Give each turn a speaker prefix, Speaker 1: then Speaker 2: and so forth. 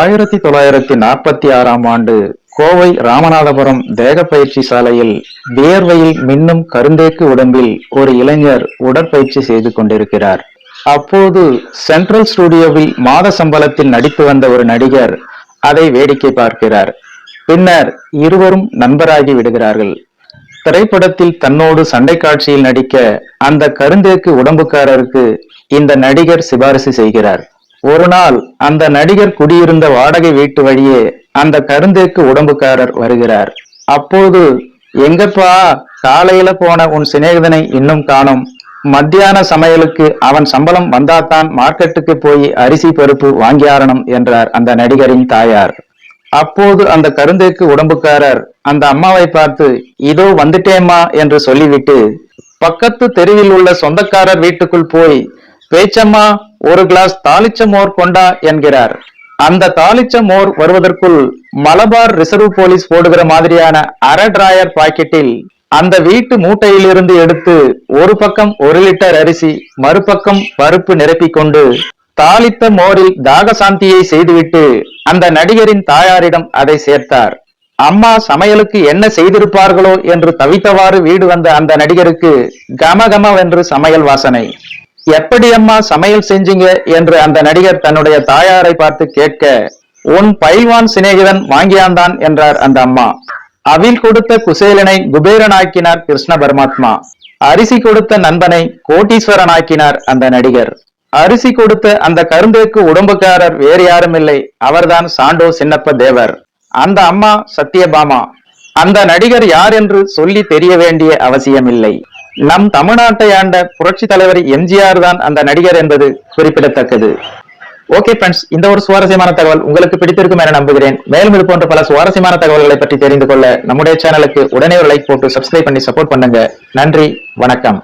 Speaker 1: ஆயிரத்தி தொள்ளாயிரத்தி நாற்பத்தி ஆறாம் ஆண்டு கோவை ராமநாதபுரம் தேக பயிற்சி சாலையில் வியர்வையில் மின்னும் கருந்தேக்கு உடம்பில் ஒரு இளைஞர் உடற்பயிற்சி செய்து கொண்டிருக்கிறார். அப்போது சென்ட்ரல் ஸ்டுடியோவில் மாத சம்பளத்தில் நடித்து வந்த ஒரு நடிகர் அதை வேடிக்கை பார்க்கிறார். பின்னர் இருவரும் நண்பராகி விடுகிறார்கள். திரைப்படத்தில் தன்னோடு சண்டை காட்சியில் நடிக்க அந்த கருந்தேக்கு உடம்புக்காரருக்கு இந்த நடிகர் சிபாரிசு செய்கிறார். ஒரு நாள் அந்த நடிகர் குடியிருந்த வாடகை வீட்டு வழியே அந்த கருந்தேக்கு உடம்புக்காரர் வருகிறார். அப்போது எங்கப்பா காலையில போன உன் சிநேகிதனை இன்னும் காணும். மத்தியான சமையலுக்கு அவன் சம்பளம் வந்தாதான் மார்க்கெட்டுக்கு போய் அரிசி பருப்பு வாங்கியாரணும் என்றார் அந்த நடிகரின் தாயார். அப்போது அந்த கருந்தேக்கு உடம்புக்காரர் அந்த அம்மாவை பார்த்து இதோ வந்துட்டேம்மா என்று சொல்லிவிட்டு பக்கத்து தெருவில் உள்ள சொந்தக்காரர் வீட்டுக்குள் போய் பேச்சம்மா ஒரு கிளாஸ் தாளிச்ச மோர் கொண்டா என்கிறார். அந்த தாளிச்ச மோர் வருவதற்குள் மலபார் ரிசர்வ் போலீஸ் போடுகிற மாதிரியான அரை டிராயர் பாக்கெட்டில் அந்த வீட்டு மூட்டையிலிருந்து எடுத்து ஒரு பக்கம் ஒரு லிட்டர் அரிசி மறுபக்கம் பருப்பு நிரப்பிக் கொண்டு தாளித்த மோரில் தாகசாந்தியை செய்துவிட்டு அந்த நடிகரின் தாயாரிடம் அதை சேர்த்தார். அம்மா சமையலுக்கு என்ன செய்திருப்பார்களோ என்று தவித்தவாறு வீடு வந்த அந்த நடிகருக்கு கமகமவென்று சமையல் வாசனை. எப்படி அம்மா சமையல் செஞ்சீங்க என்று அந்த நடிகர் தன்னுடைய தாயாரை பார்த்து கேட்க உன் பைவான் சிநேகிதன் வாங்கியாந்தான் என்றார் அந்த அம்மா. அவில் கொடுத்த குசேலனை குபேரனாக்கினார் கிருஷ்ண பரமாத்மா அரிசி கொடுத்த நண்பனை கோட்டீஸ்வரனாக்கினார் அந்த நடிகர். அரிசி கொடுத்த அந்த கருந்தேக்கு உடம்புக்காரர் வேறு யாரும் இல்லை அவர்தான் சாண்டோ சின்னப்ப தேவர். அந்த அம்மா சத்யபாமா. அந்த நடிகர் யார் என்று சொல்லி தெரிய வேண்டிய அவசியமில்லை. நம் தமிழ்நாட்டை ஆண்ட புரட்சி தலைவர் எம்ஜிஆர் தான் அந்த நடிகர் என்பது குறிப்பிடத்தக்கது. ஓகே ஃப்ரெண்ட்ஸ் இந்த ஒரு சுவாரஸ்யமான தகவல் உங்களுக்கு பிடித்திருக்கும் என நம்புகிறேன். மேலும் இது போன்ற பல சுவாரஸ்யமான தகவல்களை பற்றி தெரிந்து கொள்ள நம்முடைய சேனலுக்கு உடனே ஒரு லைக் போட்டு சப்ஸ்கிரைப் பண்ணி சப்போர்ட் பண்ணுங்க. நன்றி வணக்கம்.